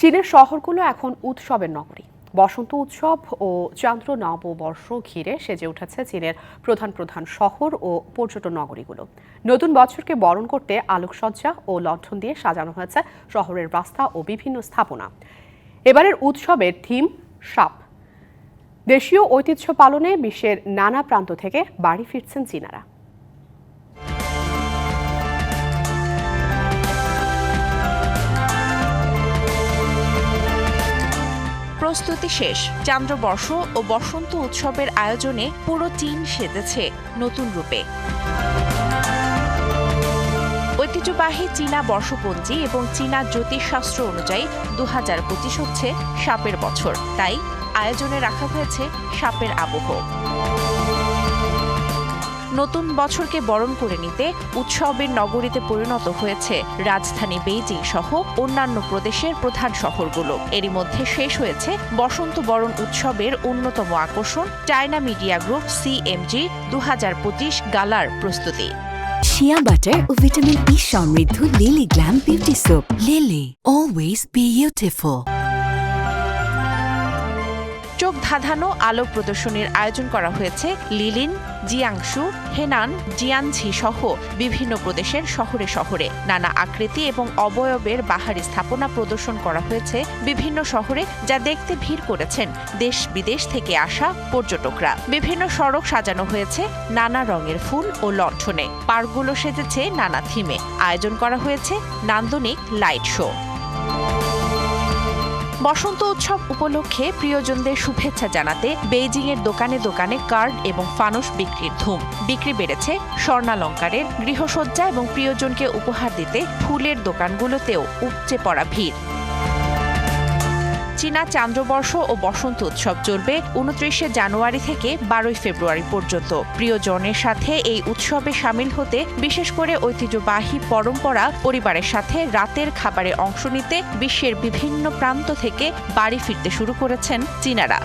চীনের শহরগুলো এখন উৎসবের নগরী। বসন্ত উৎসব ও চান্দ্র নববর্ষ ঘিরে সেজে উঠেছে চীনের প্রধান প্রধান শহর ও পর্যটন নগরীগুলো। নতুন বছরকে বরণ করতে আলোকসজ্জা ও লণ্ঠন দিয়ে সাজানো হয়েছে শহরের রাস্তা ও বিভিন্ন স্থাপনা। এবারের উৎসবের থিম সাপ। দেশীয় ঐতিহ্য পালনে বিশ্বের নানা প্রান্ত থেকে বাড়ি ফিরছেন চীনারা। প্রস্তুতি শেষ। চান্দ্রবর্ষ ও বসন্ত উৎসবের আয়োজনে পুরো চীন সেজেছে নতুন রূপে। ঐতিহ্যবাহী চীনা বর্ষপঞ্জি এবং চীনা জ্যোতিষশাস্ত্র অনুযায়ী দু হাজার পঁচিশ হচ্ছে সাপের বছর। তাই আয়োজনে রাখা হয়েছে সাপের আবহ। নতুন বছরকে বরণ করে নিতে উৎসবের নগরীতে পরিণত হয়েছে রাজধানী বেইজিং সহ অন্যান্য প্রদেশের প্রধান শহরগুলো। এরই মধ্যে শেষ হয়েছে বসন্ত বরণ উৎসবের অন্যতম আকর্ষণ চায়না মিডিয়া গ্রুপ সিএমজি দু হাজার পঁচিশ গালার প্রস্তুতি। শিয়া বাটার ও ভিটামিন ই সমৃদ্ধ Lily glam beauty soap Lily always beautiful চোখ ধাঁধানো আলো প্রদর্শনীর আয়োজন করা হয়েছে লিলিন, জিয়াংশু, হেনান, জিয়ানঝি সহ বিভিন্ন প্রদেশের শহরে শহরে। নানা আকৃতি এবং অবয়বের বাহারি স্থাপনা প্রদর্শন করা হয়েছে বিভিন্ন শহরে যা দেখতে ভিড় করেছেন দেশ বিদেশ থেকে আসা পর্যটকরা। বিভিন্ন সড়ক সাজানো হয়েছে নানা রঙের ফুল ও লণ্ঠনে। পার্কগুলো সেজেছে নানা থিমে। আয়োজন করা হয়েছে নান্দনিক লাইট শো। বসন্ত উৎসব উপলক্ষে প্রিয়জনদের শুভেচ্ছা জানাতে বেইজিং এর দোকানে দোকানে কার্ড এবং ফানুস বিক্রির ধুম। বিক্রি বেড়েছে স্বর্ণালঙ্কারের গৃহসজ্জা এবং প্রিয়জনকে উপহার দিতে ফুলের দোকানগুলোতেও উপচে পড়া ভিড়। চীনা চান্দ্রবর্ষ ও বসন্ত উৎসব চলবে উনত্রিশে জানুয়ারি থেকে বারোই ফেব্রুয়ারি পর্যন্ত। প্রিয়জনের সাথে এই উৎসবে সামিল হতে বিশেষ করে ঐতিহ্যবাহী পরম্পরা, পরিবারের সাথে রাতের খাবারে অংশ নিতে বিশ্বের বিভিন্ন প্রান্ত থেকে বাড়ি ফিরতে শুরু করেছেন চীনারা।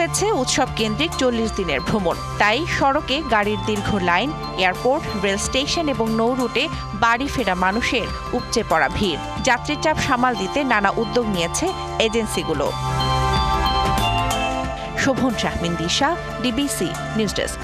হয়েছে উৎসব কেন্দ্রিক চল্লিশ দিনের ভ্রমণ। তাই সড়কে গাড়ির দীর্ঘ লাইন, এয়ারপোর্ট, রেল স্টেশন এবং নৌ রুটে বাড়ি ফেরা মানুষের উপচে পড়া ভিড়। যাত্রীর চাপ সামাল দিতে নানা উদ্যোগ নিয়েছে এজেন্সিগুলো। Shovan Shahmin Disha, DBC news desk.